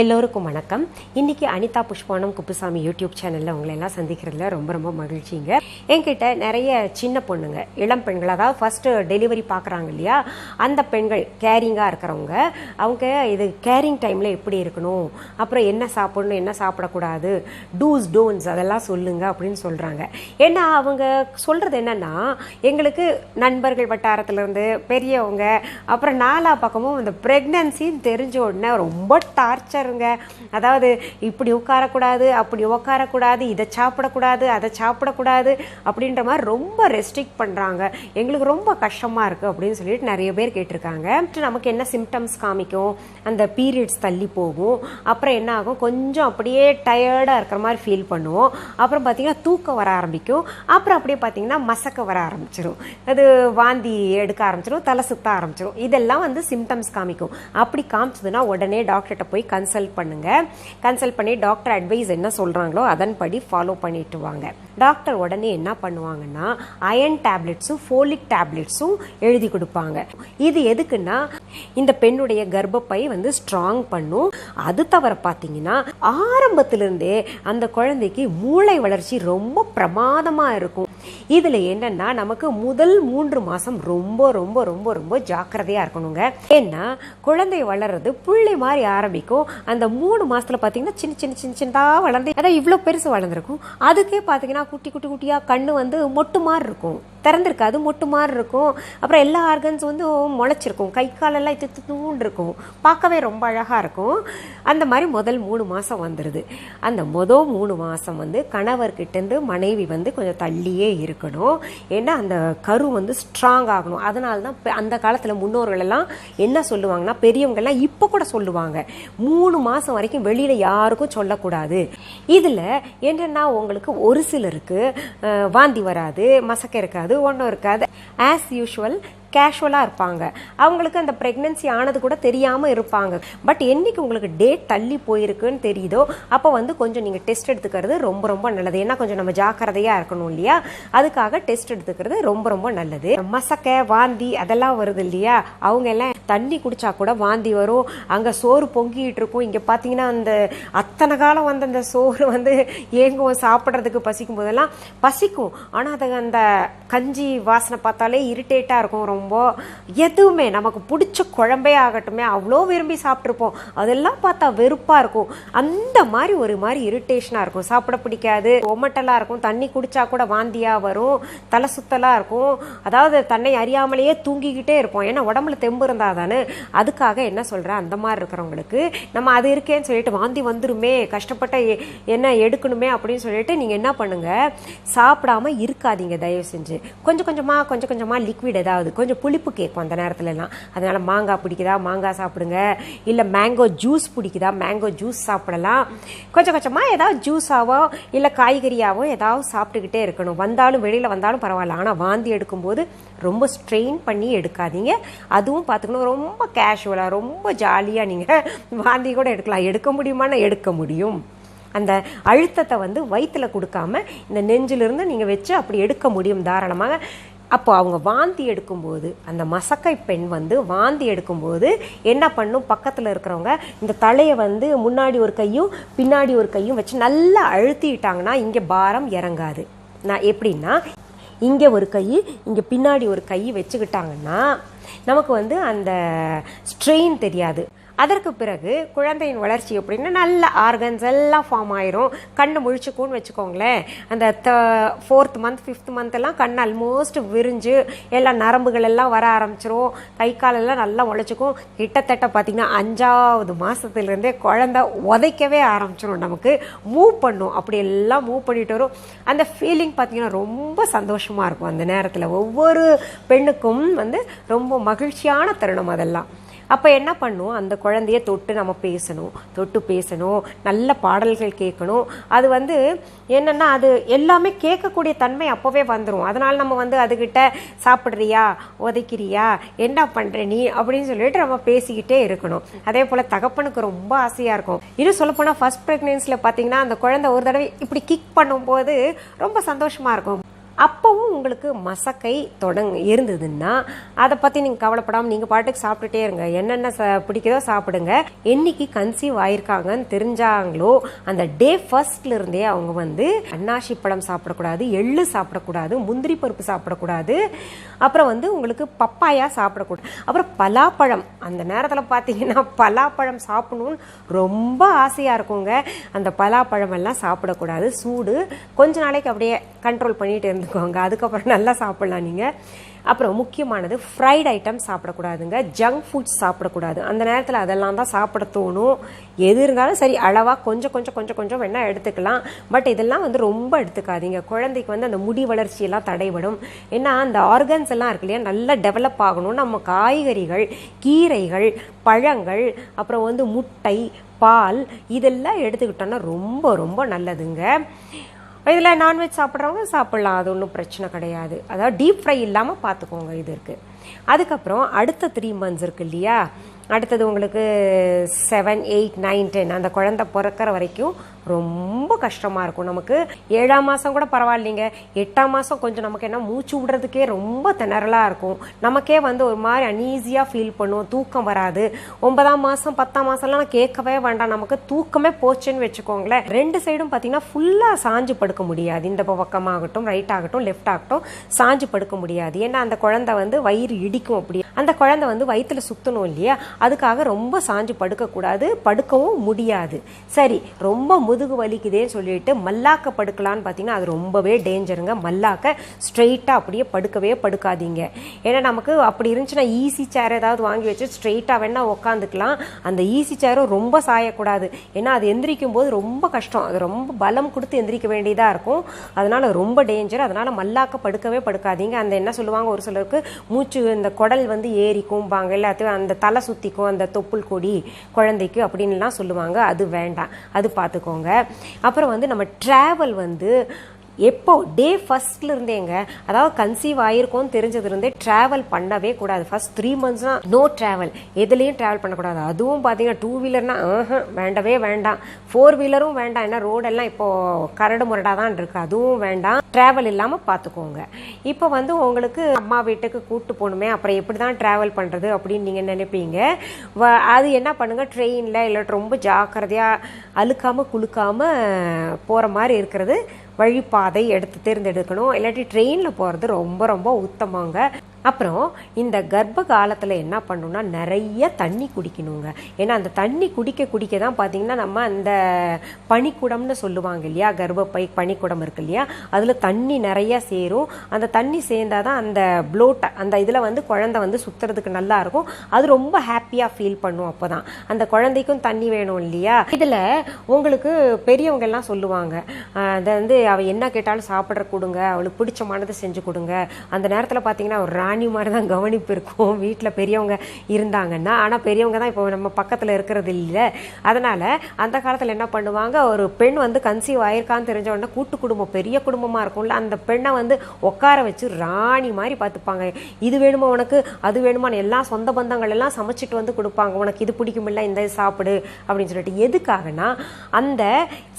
எல்லோருக்கும் வணக்கம். இன்னைக்கு அனிதா புஷ்பானம் குப்புசாமி யூடியூப் சேனல்ல உங்களை எல்லாம் சந்திக்கிறதுல ரொம்ப ரொம்ப மகிழ்ச்சிங்க. என்கிட்ட நிறைய சின்ன பொண்ணுங்க இளம் பெண்கள் அதாவது ஃபர்ஸ்ட் டெலிவரி பார்க்குறாங்க இல்லையா? அந்த பெண்கள் கேரிங்காக இருக்கிறவங்க அவங்க இது கேரிங் டைம்ல எப்படி இருக்கணும்? அப்புறம் என்ன சாப்பிடணும் என்ன சாப்பிடக்கூடாது? டூஸ் டோன்ஸ் அதெல்லாம் சொல்லுங்க அப்படின்னு சொல்றாங்க. ஏன்னா அவங்க சொல்றது என்னன்னா எங்களுக்கு நண்பர்கள் வட்டாரத்துல இருந்து பெரியவங்க அப்புறம் நாலா பக்கமும் இந்த பிரெக்னன்சின்னு தெரிஞ்ச உடனே ரொம்ப இருங்க அதாவது இப்படி உட்காரக்கூடாது அப்படி உட்காரக்கூடாது இதை சாப்பிடக்கூடாது அதை சாப்பிடக்கூடாது அப்படின்ற மாதிரி ரொம்ப ரெஸ்ட்ரிக்ட் பண்ணுறாங்க எங்களுக்கு ரொம்ப கஷ்டமாக இருக்குது அப்படின்னு சொல்லிட்டு நிறைய பேர் கேட்டிருக்காங்க. நமக்கு என்ன சிம்டம்ஸ் காமிக்கும்? அந்த பீரியட்ஸ் தள்ளி போகும். அப்புறம் என்ன ஆகும்? கொஞ்சம் அப்படியே டயர்டாக இருக்கிற மாதிரி ஃபீல் பண்ணுவோம். அப்புறம் பார்த்தீங்கன்னா தூக்கம் வர ஆரம்பிக்கும். அப்புறம் அப்படியே பார்த்தீங்கன்னா மசக்க வர ஆரம்பிச்சிடும் அது வாந்தி எடுக்க ஆரம்பிச்சிடும் தலை சுத்த ஆரம்பிச்சிடும் இதெல்லாம் வந்து சிம்டம்ஸ் காமிக்கும். அப்படி காமிச்சதுன்னா உடனே டாக்டர்கிட்ட போய் கன்சல்ட் பண்ணுங்க. கன்சல்ட் பண்ணி டாக்டர் அட்வைஸ் என்ன சொல்றாங்களோ அதன்படி ஃபாலோ பண்ணிட்டு வாங்க. டாக்டர் உடனே என்ன பண்ணுவாங்கன்னா அயன் டேப்லெட்ஸும் ஃபோலிக் டேப்லெட்ஸும் எழுதி கொடுப்பாங்க. இது எதுக்குன்னா இந்த பெண்ணுடைய கர்ப்பப்பை வந்து ஸ்ட்ராங் பண்ணும். அது தவிர பார்த்தீங்கன்னா ஆரம்பத்திலிருந்தே அந்த குழந்தைக்கு மூளை வளர்ச்சி ரொம்ப பிரமாதமா இருக்கும். இதுல என்னன்னா நமக்கு முதல் மூன்று மாசம் ரொம்ப ரொம்ப ரொம்ப ரொம்ப ஜாக்கிரதையா இருக்கணுங்க. ஏன்னா குழந்தை வளர்றது புள்ளி மாதிரி ஆரம்பிக்கும். அந்த மூணு மாசத்துல பாத்தீங்கன்னா சின்ன சின்ன சின்ன சின்னதா வளர்ந்து அதான் இவ்வளோ பெருசு வளர்ந்துருக்கும். அதுக்கே பார்த்தீங்கன்னா பாத்தீங்கன்னா குட்டி குட்டி குட்டியாக கண்ணு வந்து மொட்டு மாதிரி இருக்கும். திறந்திருக்காது மொட்டு மாதிரி இருக்கும். அப்புறம் எல்லா ஆர்கன்ஸ் வந்து முளைச்சிருக்கும். கை காலெல்லாம் இது தூண்டு இருக்கும். பார்க்கவே ரொம்ப அழகாக இருக்கும். அந்த மாதிரி முதல் மூணு மாதம் வந்துடுது அந்த மொதல் மூணு மாதம் வந்து கணவர்கிட்டேருந்து மனைவி வந்து கொஞ்சம் தள்ளியே இருக்கணும். ஏன்னா அந்த கரு வந்து ஸ்ட்ராங் ஆகணும். அதனால தான் அந்த காலத்தில் முன்னோர்கள் எல்லாம் என்ன சொல்லுவாங்கன்னா பெரியவங்கள்லாம் இப்போ கூட சொல்லுவாங்க. மூணு மாதம் வரைக்கும் வெளியில் யாருக்கும் சொல்லக்கூடாது. இதில் என்னென்னா உங்களுக்கு ஒரு சிலருக்கு இருக்குது வாந்தி வராது மசக்க இருக்காது ஒன்றும் இருக்காது. ஆஸ் யூஷுவல் கேஷுவலாக இருப்பாங்க. அவங்களுக்கு அந்த ப்ரெக்னென்சி ஆனது கூட தெரியாமல் இருப்பாங்க. பட் என்னைக்கு உங்களுக்கு டேட் தள்ளி போயிருக்குன்னு தெரியுதோ அப்போ வந்து கொஞ்சம் நீங்கள் டெஸ்ட் எடுத்துக்கிறது ரொம்ப ரொம்ப நல்லது. ஏன்னா கொஞ்சம் நம்ம ஜாக்கிரதையாக இருக்கணும் இல்லையா? அதுக்காக டெஸ்ட் எடுத்துக்கிறது ரொம்ப ரொம்ப நல்லது. மசக்க வாந்தி அதெல்லாம் வருது இல்லையா? அவங்க எல்லாம் தண்ணி குடிச்சா கூட வாந்தி வரும். அங்கே சோறு பொங்கிட்டு இருக்கும். இங்கே பார்த்தீங்கன்னா அந்த அத்தனை காலம் வந்து அந்த சோறு வந்து ஏங்குவோம் சாப்பிட்றதுக்கு பசிக்கும் போதெல்லாம் பசிக்கும். ஆனால் அது அந்த கஞ்சி வாசனை பார்த்தாலே இரிட்டேட்டாக இருக்கும். ரொம்ப எதுவுமே நமக்கு பிடிச்ச குழம்பே ஆகட்டுமே அவ்வளோ விரும்பி சாப்பிட்ருப்போம் அதெல்லாம் பார்த்தா வெறுப்பாக இருக்கும். அந்த மாதிரி ஒரு மாதிரி இரிட்டேஷனாக இருக்கும். சாப்பிட பிடிக்காது ஒமட்டலாக இருக்கும். தண்ணி குடித்தா கூட வாந்தியாக வரும். தலை சுத்தலாக இருக்கும். அதாவது தன்னை அறியாமலேயே தூங்கிக்கிட்டே இருப்போம். ஏன்னா உடம்புல தெம்பு இருந்தால் தானே. அதுக்காக என்ன சொல்கிறேன் அந்த மாதிரி இருக்கிறவங்களுக்கு நம்ம அது இருக்கேன்னு சொல்லிட்டு வாந்தி வந்துருமே கஷ்டப்பட்ட எ- என்ன எடுக்கணுமே அப்படின்னு சொல்லிட்டு நீங்கள் என்ன பண்ணுங்கள் சாப்பிடாம இருக்காதீங்க தயவு செஞ்சு. கொஞ்சம் கொஞ்சமாக கொஞ்சம் கொஞ்சமாக லிக்விட் ஏதாவது கொஞ்சம் புளிப்பு கேட்கும் அந்த நேரத்துலலாம். அதனால் அதனால மாங்காய் பிடிக்குதா? மாங்காய் சாப்பிடுங்க. இல்லை மேங்கோ ஜூஸ் பிடிக்குதா? மேங்கோ ஜூஸ் சாப்பிடலாம். கொஞ்சம் கொஞ்சமாக ஏதாவது ஜூஸாவோ இல்லை காய்கறியாவோ ஏதாவது சாப்பிட்டுக்கிட்டே இருக்கணும். வந்தாலும் வெளியில் வந்தாலும் பரவாயில்ல. ஆனால் வாந்தி எடுக்கும்போது ரொம்ப ஸ்ட்ரெயின் பண்ணி எடுக்காதீங்க. அதுவும் பார்த்துக்கணும். ரொம்ப கேஷுவலாக ரொம்ப ஜாலியாக நீங்கள் வாந்தி கூட எடுக்கலாம். எடுக்க முடியுமான்னா எடுக்க முடியும். அந்த அழுத்தத்தை வந்து வயிற்றில் கொடுக்காம இந்த நெஞ்சிலிருந்து நீங்கள் வச்சு அப்படி எடுக்க முடியும் தாராளமாக. அப்போ அவங்க வாந்தி எடுக்கும்போது அந்த மசக்கை பெண் வந்து வாந்தி எடுக்கும்போது என்ன பண்ணும்? பக்கத்தில் இருக்கிறவங்க இந்த தலையை வந்து முன்னாடி ஒரு கையும் பின்னாடி ஒரு கையும் வச்சு நல்லா அழுத்திட்டாங்கன்னா இங்கே பாரம் இறங்காது. நான் எப்படின்னா இங்கே ஒரு கை இங்கே பின்னாடி ஒரு கை வச்சுக்கிட்டாங்கன்னா நமக்கு வந்து அந்த ஸ்ட்ரெயின் தெரியாது. அதற்கு பிறகு குழந்தையின் வளர்ச்சி எப்படின்னா நல்ல ஆர்கன்ஸ் எல்லாம் ஃபார்ம் ஆயிரும். கண்ணு முழிச்சுக்கும்னு வச்சுக்கோங்களேன். அந்த the fourth month fifth month எல்லாம் கண் ஆல்மோஸ்ட் விரிஞ்சு எல்லா நரம்புகள் எல்லாம் வர ஆரம்பிச்சிரும். கை காலெல்லாம் நல்லா முளைச்சிக்கும். கிட்டத்தட்ட பார்த்தீங்கன்னா அஞ்சாவது மாதத்துலேருந்தே குழந்தை உதைக்கவே ஆரம்பிச்சிரும் நமக்கு. மூவ் பண்ணும். அப்படி எல்லாம் மூவ் பண்ணிட்டு வரும். அந்த ஃபீலிங் பார்த்தீங்கன்னா ரொம்ப சந்தோஷமாக இருக்கும் அந்த நேரத்தில். ஒவ்வொரு பெண்ணுக்கும் வந்து ரொம்ப மகிழ்ச்சியான தருணம் அதெல்லாம். அப்போ என்ன பண்ணும் அந்த குழந்தைய தொட்டு நம்ம பேசணும். தொட்டு பேசணும். நல்ல பாடல்கள் கேட்கணும். அது வந்து என்னென்னா அது எல்லாமே கேட்கக்கூடிய தன்மை அப்போவே வந்துடும் அதனால் நம்ம வந்து அதுகிட்ட சாப்பிட்றியா? உதைக்கிறியா? என்ன பண்ணுற நீ? அப்படின்னு சொல்லிட்டு நம்ம பேசிக்கிட்டே இருக்கணும். அதே போல் தகப்பனுக்கு ரொம்ப ஆசையாக இருக்கும். இன்னும் சொல்லப்போனால் ஃபர்ஸ்ட் ப்ரெக்னென்சியில் பார்த்தீங்கன்னா அந்த குழந்தை ஒரு தடவை இப்படி கிக் பண்ணும்போது ரொம்ப சந்தோஷமாக இருக்கும். அப்பவும் உங்களுக்கு மசக்கை தொடங்க இருந்ததுன்னா அதை பற்றி நீங்கள் கவலைப்படாமல் நீங்கள் பாட்டுக்கு சாப்பிட்டுட்டே இருங்க. என்னென்ன ச பிடிக்குதோ சாப்பிடுங்க. என்னைக்கு கன்சீவ் ஆயிருக்காங்கன்னு தெரிஞ்சாங்களோ அந்த டே ஃபர்ஸ்ட்ல இருந்தே அவங்க வந்து அன்னாசி பழம் சாப்பிடக்கூடாது எள்ளு சாப்பிடக்கூடாது முந்திரி பருப்பு சாப்பிடக்கூடாது அப்புறம் வந்து உங்களுக்கு பப்பாயா சாப்பிடக்கூடாது. அப்புறம் பலாப்பழம் அந்த நேரத்தில் பார்த்தீங்கன்னா பலாப்பழம் சாப்பிடணும்னு ரொம்ப ஆசையாக இருக்குங்க. அந்த பலாப்பழம் எல்லாம் சாப்பிடக்கூடாது. சூடு கொஞ்ச நாளைக்கு அப்படியே கண்ட்ரோல் பண்ணிட்டு வச்சுக்கோங்க. அதுக்கப்புறம் நல்லா சாப்பிடலாம் நீங்கள் அப்புறம் முக்கியமானது ஃப்ரைட் ஐட்டம் சாப்பிடக்கூடாதுங்க. ஜங்க் ஃபுட்ஸ் சாப்பிடக்கூடாது. அந்த நேரத்தில் அதெல்லாம் தான் சாப்பிட தோணும். எது இருந்தாலும் சரி அளவாக கொஞ்சம் கொஞ்சம் கொஞ்சம் கொஞ்சம் வேணால் எடுத்துக்கலாம். பட் இதெல்லாம் வந்து ரொம்ப எடுத்துக்காதீங்க. குழந்தைக்கு வந்து அந்த முடி வளர்ச்சியெல்லாம் தடைபடும். ஏன்னா அந்த ஆர்கன்ஸ் எல்லாம் இருக்கு இல்லையா நல்லா டெவலப் ஆகணும். நம்ம காய்கறிகள் கீரைகள் பழங்கள் அப்புறம் வந்து முட்டை பால் இதெல்லாம் எடுத்துக்கிட்டோன்னா ரொம்ப ரொம்ப நல்லதுங்க. இதில் நான்வெஜ் சாப்பிட்றவங்க சாப்பிட்லாம். அது ஒன்றும் பிரச்சனை கிடையாது. அதாவது டீப் ஃப்ரை இல்லாமல் பார்த்துக்கோங்க இது இருக்குது அதுக்கப்புறம் அடுத்த த்ரீ மந்த்ஸ் இருக்கு இல்லையா? அடுத்தது உங்களுக்கு செவன் எயிட் நைன் டென் அந்த குழந்தை பிறக்கிற வரைக்கும் ரொம்ப கஷ்டமாக இருக்கும் நமக்கு. ஏழாம் மாதம் கூட பரவாயில்லைங்க. எட்டாம் மாதம் கொஞ்சம் நமக்கு என்ன மூச்சு விடுறதுக்கே ரொம்ப திணறலாக இருக்கும். நமக்கே வந்து ஒரு மாதிரி அன்ஈஸியாக ஃபீல் பண்ணுவோம் தூக்கம் வராது. ஒன்பதாம் மாதம் பத்தாம் மாதம்லாம் கேட்கவே வேண்டாம். நமக்கு தூக்கமே போச்சுன்னு வச்சுக்கோங்களேன். ரெண்டு சைடும் பார்த்தீங்கன்னா ஃபுல்லாக சாஞ்சு படுக்க முடியாது. இந்த பக்கமாகட்டும் ரைட் ஆகட்டும் லெஃப்ட் ஆகட்டும் சாஞ்சு படுக்க முடியாது. ஏன்னா அந்த குழந்தை வந்து வயிறு இடிக்கும் அப்படி அந்த குழந்தை வந்து வயிற்றுல சுற்றணும் இல்லையா? அதுக்காக ரொம்ப சாஞ்சு படுக்கக்கூடாது படுக்கவும் முடியாது. சரி ரொம்ப முதுகு வலிக்குதேன்னு சொல்லிட்டு மல்லாக்க படுக்கலான்னு பார்த்தீங்கன்னா அது ரொம்பவே டேஞ்சருங்க மல்லாக்க ஸ்ட்ரெயிட்டாக அப்படியே படுக்கவே படுக்காதீங்க. ஏன்னா நமக்கு அப்படி இருந்துச்சுன்னா ஈஸி சேர் ஏதாவது வாங்கி வச்சு ஸ்ட்ரெயிட்டாக வேணால் உட்காந்துக்கலாம் அந்த ஈஸி சேரும் ரொம்ப சாயக்கூடாது. ஏன்னா அது எந்திரிக்கும் போது ரொம்ப கஷ்டம். அது ரொம்ப பலம் கொடுத்து எந்திரிக்க வேண்டியதாக இருக்கும். அதனால் ரொம்ப டேஞ்சர் அதனால் மல்லாக்க படுக்கவே படுக்காதீங்க. அந்த என்ன சொல்லுவாங்க ஒரு சிலருக்கு மூச்சு இந்த குடல் வந்து ஏறிக்கும் பாங்க எல்லாத்தையும் அந்த தலை சுற்றிக்கும் அந்த தொப்புள் கொடி குழந்தைக்கு அப்படின்லாம் சொல்லுவாங்க. அது வேண்டாம். அது பார்த்துக்கோங்க. அப்புறம் வந்து நம்ம ட்ராவல் வந்து எப்போ? டே ஃபர்ஸ்ட்ல இருந்தேங்க அதாவது கன்சீவ் ஆயிருக்கோன்னு தெரிஞ்சது இருந்தே டிராவல் பண்ணவே கூடாது. ஃபர்ஸ்ட் த்ரீ மந்த்ஸ்னா நோ டிராவல் எதுலேயும் டிராவல் பண்ணக்கூடாது. அதுவும் பார்த்தீங்கன்னா டூ வீலர்னா வேண்டவே வேண்டாம். ஃபோர் வீலரும் வேண்டாம். ஏன்னா ரோடெல்லாம் இப்போ கரடு முரடாக தான் இருக்கு. அதுவும் வேண்டாம். டிராவல் இல்லாமல் பார்த்துக்கோங்க இப்போ வந்து உங்களுக்கு அம்மா வீட்டுக்கு கூப்பிட்டு போகணுமே. அப்புறம் எப்படி தான் டிராவல் பண்ணுறது அப்படின்னு நீங்கள் நினைப்பீங்க. வ- அது என்ன பண்ணுங்கள் ட்ரெயினில் இல்லை ரொம்ப ஜாக்கிரதையாக அழுக்காமல் குளுக்காமல் போகிற மாதிரி இருக்கிறது வழிபாதை எடுத்து தேர்ந்தெடுக்கணும். இல்லாட்டி ட்ரெயினில் போகிறது ரொம்ப ரொம்ப உத்தமங்க. அப்புறம் இந்த கர்ப்ப காலத்தில் என்ன பண்ணணும்னா நிறைய தண்ணி குடிக்கணுங்க. ஏன்னா அந்த தண்ணி குடிக்க குடிக்க தான் பார்த்தீங்கன்னா நம்ம அந்த பனிக்குடம்னு சொல்லுவாங்க இல்லையா கர்ப்பப்பை பனிக்குடம் இருக்கு இல்லையா அதில் தண்ணி நிறைய சேரும். அந்த தண்ணி சேர்ந்தால் தான் அந்த ப்ளோட்டை அந்த இதில் வந்து குழந்தை வந்து சுற்றுறதுக்கு நல்லா இருக்கும். அது ரொம்ப ஹாப்பியாக ஃபீல் பண்ணும் அப்போ தான் அந்த குழந்தைக்கும் தண்ணி வேணும் இல்லையா? இதில் உங்களுக்கு பெரியவங்க எல்லாம் சொல்லுவாங்க அதை வந்து அவள் என்ன கேட்டாலும் சாப்பிட்ற கொடுங்க அவளுக்கு பிடிச்சமானதை செஞ்சு கொடுங்க. அந்த நேரத்தில் பார்த்தீங்கன்னா ஒரு ராணி மாதிரி தான் கவனிப்பு இருக்கும். வீட்டில் பெரியவங்க இருந்தாங்கன்னா ஆனால் பெரியவங்க தான் இப்போ நம்ம பக்கத்தில் இருக்கிறது இல்லை அதனால் அந்த காலத்தில் என்ன பண்ணுவாங்க? ஒரு பெண் வந்து கன்சீவ் ஆயிருக்கான்னு தெரிஞ்ச உடனே கூட்டு குடும்பம் பெரிய குடும்பமாக இருக்கும்ல அந்த பெண்ணை வந்து உட்கார வச்சு ராணி மாதிரி பார்த்துப்பாங்க. இது வேணுமா உனக்கு? அது வேணுமான்னு எல்லாம் சொந்த பந்தங்கள் எல்லாம் சமைச்சிட்டு வந்து கொடுப்பாங்க. உனக்கு இது பிடிக்குமில்ல இந்த இது சாப்பிடு அப்படின்னு சொல்லிட்டு. எதுக்காகனா அந்த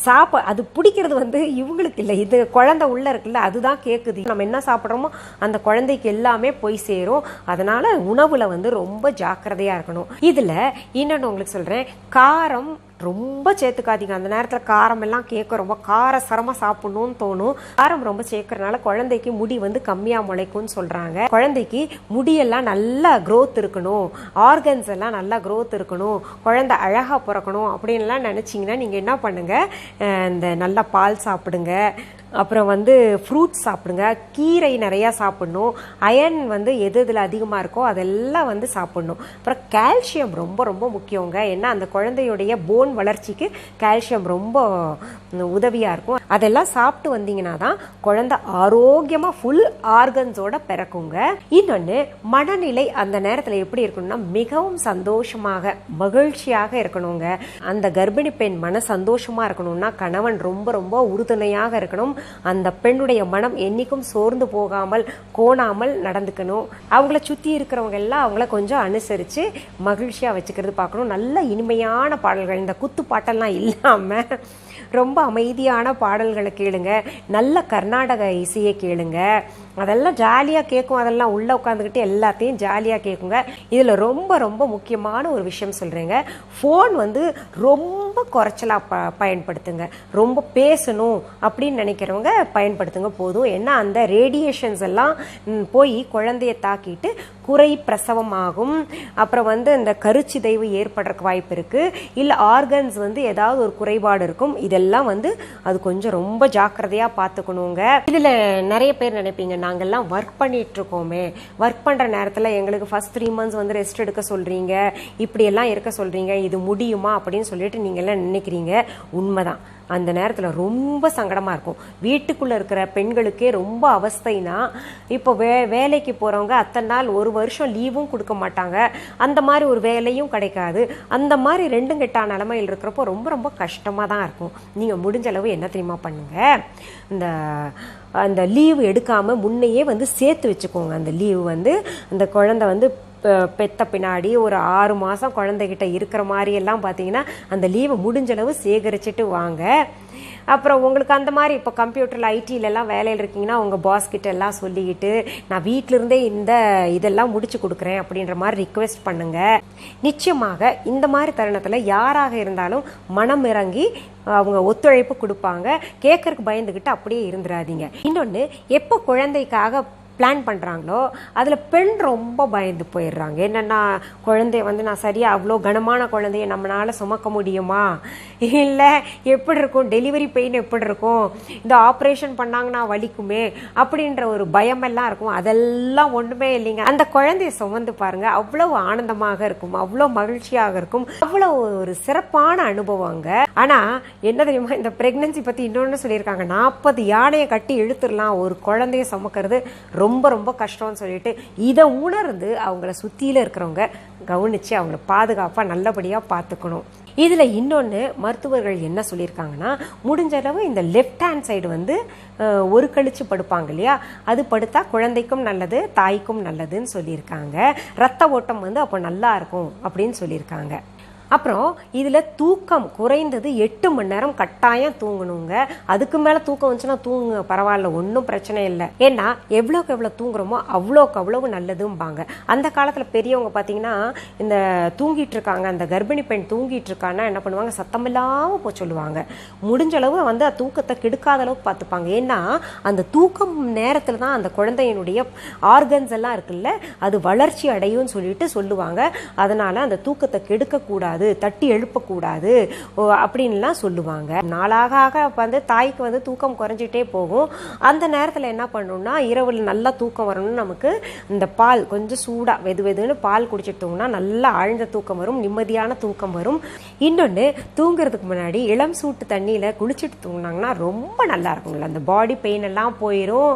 சாப்ப அது பிடிக்கிறது வந்து இவங்களுக்கு இல்லை. இது குழந்தை உள்ளே இருக்குல்ல அதுதான் கேட்குது நம்ம என்ன சாப்பிட்றோமோ அந்த குழந்தைக்கு எல்லாமே போய் சேரும். அதனால உணவுல வந்து ரொம்ப ஜாக்கிரதையா இருக்கணும். இதுல இன்னொன்று உங்களுக்கு சொல்றேன். காரம் ரொம்ப சேர்த்துக்காதீங்க. அந்த நேரத்தில் காரம் எல்லாம் கேட்க ரொம்ப கார சரமாக சாப்பிடணும்னு தோணும். காரம் ரொம்ப சேர்க்கறனால குழந்தைக்கு முடி வந்து கம்மியாக முளைக்கும்னு சொல்கிறாங்க குழந்தைக்கு முடியெல்லாம் நல்லா க்ரோத் இருக்கணும். ஆர்கன்ஸ் எல்லாம் நல்லா க்ரோத் இருக்கணும். குழந்தை அழகாக பிறக்கணும் அப்படின்லாம் நினச்சிங்கன்னா நீங்கள் என்ன பண்ணுங்க? இந்த நல்லா பால் சாப்பிடுங்க. அப்புறம் வந்து ஃப்ரூட்ஸ் சாப்பிடுங்க. கீரை நிறையா சாப்பிடணும். அயன் வந்து எது இதில் அதிகமாக இருக்கோ அதெல்லாம் வந்து சாப்பிடணும். அப்புறம் கால்சியம் ரொம்ப ரொம்ப முக்கியங்க. ஏன்னா அந்த குழந்தையுடைய போன் வளர்ச்சிக்கு கால்சியம் ரொம்ப உதவியாக இருக்கும். அதெல்லாம் சாப்பிட்டு வந்தீங்கன்னா தான் குழந்தை ஆரோக்கியமாக ஃபுல் ஆர்கன்ஸோட பிறக்குங்க. இன்னொன்று மனநிலை அந்த நேரத்தில் எப்படி இருக்கணும்னா மிகவும் சந்தோஷமாக மகிழ்ச்சியாக இருக்கணுங்க. அந்த கர்ப்பிணி பெண் மன சந்தோஷமாக இருக்கணும்னா கணவன் ரொம்ப ரொம்ப உறுதுணையாக இருக்கணும். அந்த பெண்ணுடைய மனம் என்றைக்கும் சோர்ந்து போகாமல் கோணாமல் நடந்துக்கணும். அவங்கள சுற்றி இருக்கிறவங்க எல்லாம் அவங்கள கொஞ்சம் அனுசரித்து மகிழ்ச்சியாக வச்சுக்கிறது பார்க்கணும். நல்ல இனிமையான பாடல்கள். இந்த குத்து பாட்டெல்லாம் இல்லாமல் ரொம்ப அமைதியான பாடல்களை கேளுங்க. நல்ல கர்நாடக இசையை கேளுங்க. அதெல்லாம் ஜாலியாக கேட்கும் அதெல்லாம் உள்ளே உட்காந்துக்கிட்டு எல்லாத்தையும் ஜாலியாக கேட்குங்க இதில் ரொம்ப ரொம்ப முக்கியமான ஒரு விஷயம் சொல்கிறேங்க ஃபோன் வந்து ரொம்ப குறைச்சலாக ப பயன்படுத்துங்க. ரொம்ப பேசணும் அப்படின்னு நினைக்கிறவங்க பயன்படுத்துங்க போதும். ஏன்னா அந்த ரேடியேஷன்ஸ் எல்லாம் போய் குழந்தைய தாக்கிட்டு குறை பிரசவமாகும் அப்புறம் வந்து இந்த கருச்சிதைவு ஏற்படுறதுக்கு வாய்ப்பு இருக்குது இல்லை ஆர்கன்ஸ் வந்து ஏதாவது ஒரு குறைபாடு இருக்கும். இதெல்லாம் வந்து அது கொஞ்சம் ரொம்ப ஜாக்கிரதையாக பார்த்துக்கணுங்க. இதில் நிறைய பேர் நினைப்பீங்க நாங்கள்லாம் ஒர்க் பண்ணிட்டு இருக்கோமே ஒர்க் பண்ணுற நேரத்தில் எங்களுக்கு ஃபர்ஸ்ட் த்ரீ மந்த்ஸ் வந்து ரெஸ்ட் எடுக்க சொல்கிறீங்க இப்படியெல்லாம் இருக்க சொல்கிறீங்க இது முடியுமா? அப்படின்னு சொல்லிட்டு நீங்கள்லாம் நினைக்கிறீங்க. உண்மைதான். அந்த நேரத்தில் ரொம்ப சங்கடமாக இருக்கும். வீட்டுக்குள்ளே இருக்கிற பெண்களுக்கே ரொம்ப அவஸ்தைனா இப்போ வே வேலைக்கு போகிறவங்க அத்தனை நாள் ஒரு வருஷம் லீவும் கொடுக்க மாட்டாங்க. அந்த மாதிரி ஒரு வேலையும் கிடைக்காது. அந்த மாதிரி ரெண்டும் கெட்டா நிலமையில் இருக்கிறப்போ ரொம்ப ரொம்ப கஷ்டமாக தான் இருக்கும். நீங்கள் முடிஞ்ச அளவு என்ன தெரியுமா பண்ணுங்க? இந்த அந்த லீவு எடுக்காமல் முன்னையே வந்து சேர்த்து வச்சுக்கோங்க. அந்த லீவு வந்து அந்த குழந்தை வந்து பெத்த பின்னாடி ஒரு ஆறு மாதம் குழந்தைகிட்ட இருக்கிற மாதிரியெல்லாம் பார்த்தீங்கன்னா அந்த லீவை முடிஞ்சளவு சேகரிச்சுட்டு வாங்க. அப்புறம் உங்களுக்கு அந்த மாதிரி இப்போ கம்ப்யூட்டரில் ஐடியிலலாம் வேலையில் இருக்கீங்கன்னா உங்கள் பாஸ் கிட்ட எல்லாம் சொல்லிக்கிட்டு நான் வீட்டிலிருந்தே இந்த இதெல்லாம் முடிச்சு கொடுக்குறேன் அப்படின்ற மாதிரி ரிக்வெஸ்ட் பண்ணுங்க. நிச்சயமாக இந்த மாதிரி தருணத்தில் யாராக இருந்தாலும் மனம் இறங்கி அவங்க ஒத்துழைப்பு கொடுப்பாங்க. கேட்கறக்கு பயந்துக்கிட்டு அப்படியே இருந்துடாதீங்க இன்னொன்று எப்போ குழந்தைக்காக பிளான் பண்ணுறாங்களோ அதில் பெண் ரொம்ப பயந்து போயிடுறாங்க. என்னென்னா குழந்தைய வந்து நான் சரியாக அவ்வளோ கனமான குழந்தைய நம்மளால் சுமக்க முடியுமா? இல்லை எப்படி இருக்கும்? டெலிவரி பெயின் எப்படி இருக்கும்? இந்த ஆப்ரேஷன் பண்ணாங்கன்னா வலிக்குமே? அப்படின்ற ஒரு பயமெல்லாம் இருக்கும். அதெல்லாம் ஒன்றுமே இல்லைங்க. அந்த குழந்தைய சுமந்து பாருங்க. அவ்வளோ ஆனந்தமாக இருக்கும். அவ்வளோ மகிழ்ச்சியாக இருக்கும். அவ்வளோ ஒரு சிறப்பான அனுபவங்க ஆனால் என்ன தெரியுமா? இந்த பிரெக்னன்சி பற்றி இன்னொன்று சொல்லியிருக்காங்க. நாற்பது யானையை கட்டி இழுத்துடலாம். ஒரு குழந்தைய சுமக்கிறது ரொம்ப ரொம்ப கஷ்டம்னு சொல்லிட்டு இதை உணர்ந்து அவங்கள சுற்றியில் இருக்கிறவங்க கவனித்து அவங்கள பாதுகாப்பாக நல்லபடியாக பார்த்துக்கணும். இதில் இன்னொன்று மருத்துவர்கள் என்ன சொல்லியிருக்காங்கன்னா முடிஞ்ச அளவு இந்த லெஃப்ட் ஹேண்ட் சைடு வந்து ஒரு கழிச்சு படுப்பாங்க இல்லையா? அது படுத்தா குழந்தைக்கும் நல்லது தாய்க்கும் நல்லதுன்னு சொல்லியிருக்காங்க. ரத்த ஓட்டம் வந்து அப்போ நல்லா இருக்கும் அப்படின்னு சொல்லியிருக்காங்க. அப்புறம் இதில் தூக்கம் குறைந்தது எட்டு மணி நேரம் கட்டாயம் தூங்கணுங்க. அதுக்கு மேலே தூக்கம் வந்துச்சுன்னா தூங்குங்க பரவாயில்ல ஒன்றும் பிரச்சனை இல்லை. ஏன்னா எவ்வளோக்கு எவ்வளோ தூங்குறோமோ அவ்வளோக்கு அவ்வளவு நல்லதும்பாங்க. அந்த காலத்தில் பெரியவங்க பார்த்தீங்கன்னா இந்த தூங்கிட்டு இருக்காங்க அந்த கர்ப்பிணி பெண் தூங்கிட்டு இருக்கான்னா என்ன பண்ணுவாங்க? சத்தமில்லாமல் போய் சொல்லுவாங்க. முடிஞ்ச அளவு வந்து அந்த தூக்கத்தை கெடுக்காத அளவுக்கு பார்த்துப்பாங்க ஏன்னா அந்த தூக்கம் நேரத்தில் தான் அந்த குழந்தையினுடைய ஆர்கன்ஸ் எல்லாம் இருக்குல்ல அது வளர்ச்சி அடையும்னு சொல்லிட்டு சொல்லுவாங்க. அதனால அந்த தூக்கத்தை கெடுக்கக்கூடாது. தட்டி எழுப்பக்கூடாது ஓ, அப்படின்லாம் சொல்லுவாங்க. நாளாக ஆக வந்து தாய்க்கு வந்து தூக்கம் குறைஞ்சிட்டே போகும். அந்த நேரத்தில் என்ன பண்ணணும்னா இரவில் நல்லா தூக்கம் வரணும்னு நமக்கு இந்த பால் கொஞ்சம் சூடாக வெது வெதுன்னு பால் குடிச்சிட்டோம்னா தூங்கினா நல்லா ஆழ்ந்த தூக்கம் வரும் நிம்மதியான தூக்கம் வரும். இன்னொன்று தூங்குறதுக்கு முன்னாடி இளம் சூட்டு தண்ணியில் குளிச்சுட்டு தூங்கினாங்கன்னா ரொம்ப நல்லா இருக்கும்ல. அந்த பாடி பெயின் எல்லாம் போயிடும்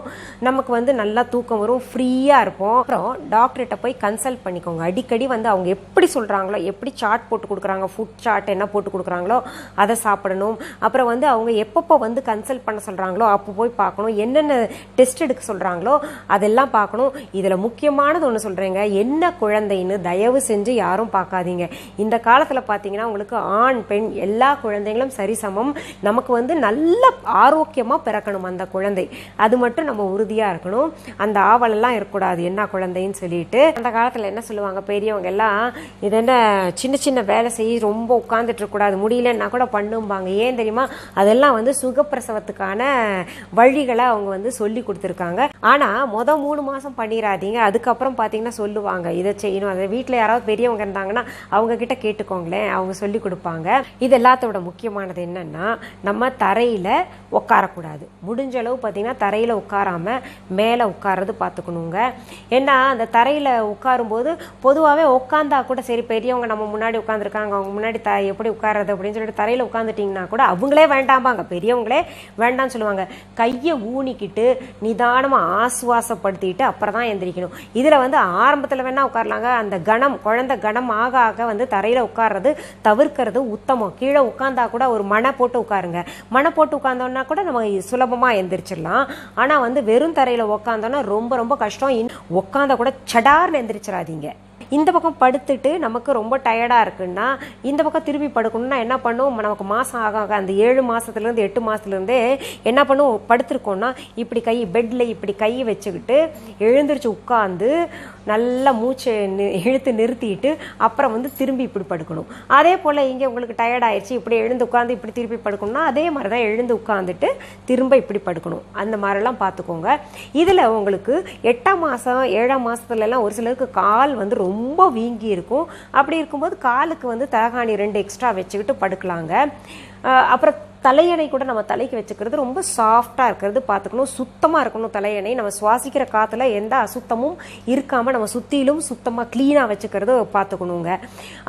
நமக்கு வந்து நல்லா தூக்கம் வரும் ஃப்ரீயாக இருப்போம். அப்புறம் டாக்டர்கிட்ட போய் கன்சல்ட் பண்ணிக்கோங்க. அடிக்கடி வந்து அவங்க எப்படி சொல்கிறாங்களோ எப்படி சார்ட் போட்டு கொடுக்குறாங்க ஃபுட் சார்ட் என்ன போட்டு கொடுக்குறாங்களோ அதை சாப்பிடணும். அப்புறம் வந்து அவங்க எப்பப்போ வந்து கன்சல்ட் பண்ண சொல்கிறாங்களோ அப்போ போய் பார்க்கணும். என்னென்ன டெஸ்ட் எடுக்க சொல்கிறாங்களோ அதெல்லாம் பார்க்கணும். இதில் முக்கியமானது ஒன்று சொல்கிறேங்க என்ன குழந்தைன்னு தயவு செஞ்சு யாரும் பார்க்காதீங்க. இந்த காலத்தில் பார்த்தீங்கன்னா உங்களுக்கு ஆண் பெண் எல்லா குழந்தைங்களும் சரிசமம். நமக்கு வந்து நல்ல ஆரோக்கியமாக பிறக்கணும் அந்த குழந்தை. அது மட்டும் நம்ம உறுதியாக இருக்கணும். அந்த ஆவலெல்லாம் இருக்கக்கூடாது. என்ன குழந்தைன்னு சொல்லிட்டு. அந்த காலத்தில் என்ன சொல்லுவாங்க? பெரியவங்க எல்லாம் இது என்ன சின்ன சின்ன வேலை செய்ய ரொம்ப உட்காந்துட்டு முடியலன்னா கூட பண்ணும்பாங்க. ஏன் தெரியுமா? அதெல்லாம் வந்து சுகப்பிரசவத்துக்கான வழிகளை அவங்க வந்து சொல்லி கொடுத்துருக்காங்க. ஆனால் மொதல் மூணு மாதம் பண்ணிடாதீங்க அதுக்கப்புறம் பார்த்தீங்கன்னா சொல்லுவாங்க. இதை செய்யணும். அதை வீட்டில் யாராவது பெரியவங்க இருந்தாங்கன்னா அவங்க கிட்ட கேட்டுக்கோங்களேன். அவங்க சொல்லி கொடுப்பாங்க. இது எல்லாத்தோட முக்கியமானது என்னன்னா நம்ம தரையில் உட்காரக்கூடாது முடிஞ்ச அளவு பார்த்தீங்கன்னா தரையில் உட்காராம மேலே உட்கார்றது பார்த்துக்கணுங்க ஏன்னா அந்த தரையில் உட்காரும்போது பொதுவாகவே உட்காந்தா கூட சரி பெரியவங்க நம்ம முன்னாடி உட்காந்துருக்காங்க அவங்க முன்னாடி த எப்படி உட்கார்றது அப்படின்னு சொல்லிட்டு தரையில் உட்காந்துட்டிங்கன்னா கூட அவங்களே வேண்டாம்பாங்க. பெரியவங்களே வேண்டாம்னு சொல்லுவாங்க. கையை ஊனிக்கிட்டு நிதானமாக ஆசுவாசப்படுத்திட்டு அப்புறம் தான் எந்திரிக்கணும். இதில் வந்து ஆரம்பத்தில் வேணா உட்காரலாங்க. அந்த கணம் குழந்தை கணம் ஆக ஆக வந்து தரையில் உட்கார்றது தவிர்க்கிறது உத்தமம். கீழே உட்காந்தா கூட ஒரு மனை போட்டு உட்காருங்க. மனை போட்டு உட்காந்தோம்னா கூட நம்ம சுலபமாக எந்திரிச்சிடலாம். ஆனால் வந்து வெறும் தரையில் உட்காந்தோன்னா ரொம்ப ரொம்ப கஷ்டம். இன் உட்காந்தா கூட சடார்னு எந்திரிச்சிடாதீங்க. இந்த பக்கம் படுத்துட்டு நமக்கு ரொம்ப டயர்டாக இருக்குன்னா இந்த பக்கம் திரும்பி படுக்கணும்னா என்ன பண்ணும் நமக்கு மாதம் ஆக ஆக அந்த ஏழு மாதத்துலேருந்து எட்டு மாதத்துலேருந்தே என்ன பண்ணும் படுத்துருக்கோம்னா இப்படி கை பெட்டில் இப்படி கை வச்சுக்கிட்டு எழுந்திரிச்சு உட்காந்து நல்லா மூச்சை இழுத்து நிறுத்திட்டு அப்புறம் வந்து திரும்பி இப்படி படுக்கணும். அதே போல் இங்கே உங்களுக்கு டயர்ட் ஆயிடுச்சு இப்படி எழுந்து உட்காந்து இப்படி திருப்பி படுக்கணும்னா அதே மாதிரி தான் எழுந்து உட்காந்துட்டு திரும்ப இப்படி படுக்கணும். அந்த மாதிரிலாம் பார்த்துக்கோங்க. இதில் உங்களுக்கு எட்டாம் மாதம் ஏழாம் மாதத்துலலாம் ஒரு சிலருக்கு கால் வந்து ரொம்ப ரொம்ப வீங்கி இருக்கும். அப்படி இருக்கும்போது காலுக்கு வந்து தலகாணி ரெண்டு எக்ஸ்ட்ரா வச்சுக்கிட்டு படுக்கலாங்க. அப்புறம் தலையணை கூட நம்ம தலைக்கு வச்சுக்கிறது ரொம்ப சாஃப்டாக இருக்கிறது பார்த்துக்கணும். சுத்தமாக இருக்கணும் தலையணை. நம்ம சுவாசிக்கிற காற்றுல எந்த அசுத்தமும் இருக்காமல் நம்ம சுற்றிலும் சுத்தமாக க்ளீனாக வச்சுக்கிறது பார்த்துக்கணுங்க.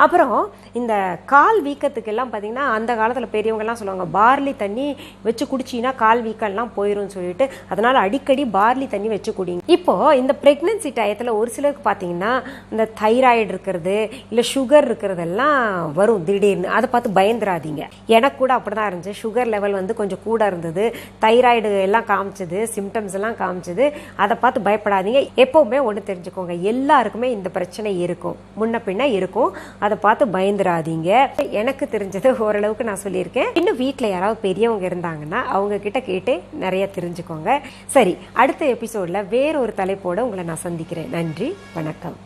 அப்புறம் இந்த கால் வீக்கத்துக்கெல்லாம் பார்த்திங்கன்னா பார்த்தீங்கன்னா அந்த காலத்தில் பெரியவங்கெல்லாம் சொல்லுவாங்க பார்லி தண்ணி வச்சு குடிச்சின்னா கால் வீக்கம்லாம் போயிடும் சொல்லிட்டு. அதனால் அடிக்கடி பார்லி தண்ணி வச்சு குடிங்க. இப்போ இந்த ப்ரெக்னென்சி டயத்தில் ஒரு சிலருக்கு பார்த்தீங்கன்னா இந்த தைராய்டு இருக்கிறது இல்லை சுகர் இருக்கிறதெல்லாம் வரும் திடீர்னு. அதை பார்த்து பயந்துராதீங்க எனக்கு கூட அப்படி தான் இருந்துச்சு. சுகர் லெவல் வந்து கொஞ்சம் கூட இருந்தது. தைராய்டு எல்லாம் காமிச்சது சிம்டம்ஸ் எல்லாம் காமிச்சது. அதை பார்த்து பயப்படாதீங்க. எப்பவுமே ஒன்று தெரிஞ்சுக்கோங்க. எல்லாருக்குமே இந்த பிரச்சனை இருக்கும். முன்ன பின்ன இருக்கும். அதை பார்த்து பயந்துடாதீங்க எனக்கு தெரிஞ்சது ஓரளவுக்கு நான் சொல்லியிருக்கேன். இன்னும் வீட்டில் யாராவது பெரியவங்க இருந்தாங்கன்னா அவங்க கிட்ட கேட்டு நிறைய தெரிஞ்சுக்கோங்க. சரி அடுத்த எபிசோட்ல வேற ஒரு தலைப்போட உங்களை நான் சந்திக்கிறேன். நன்றி வணக்கம்.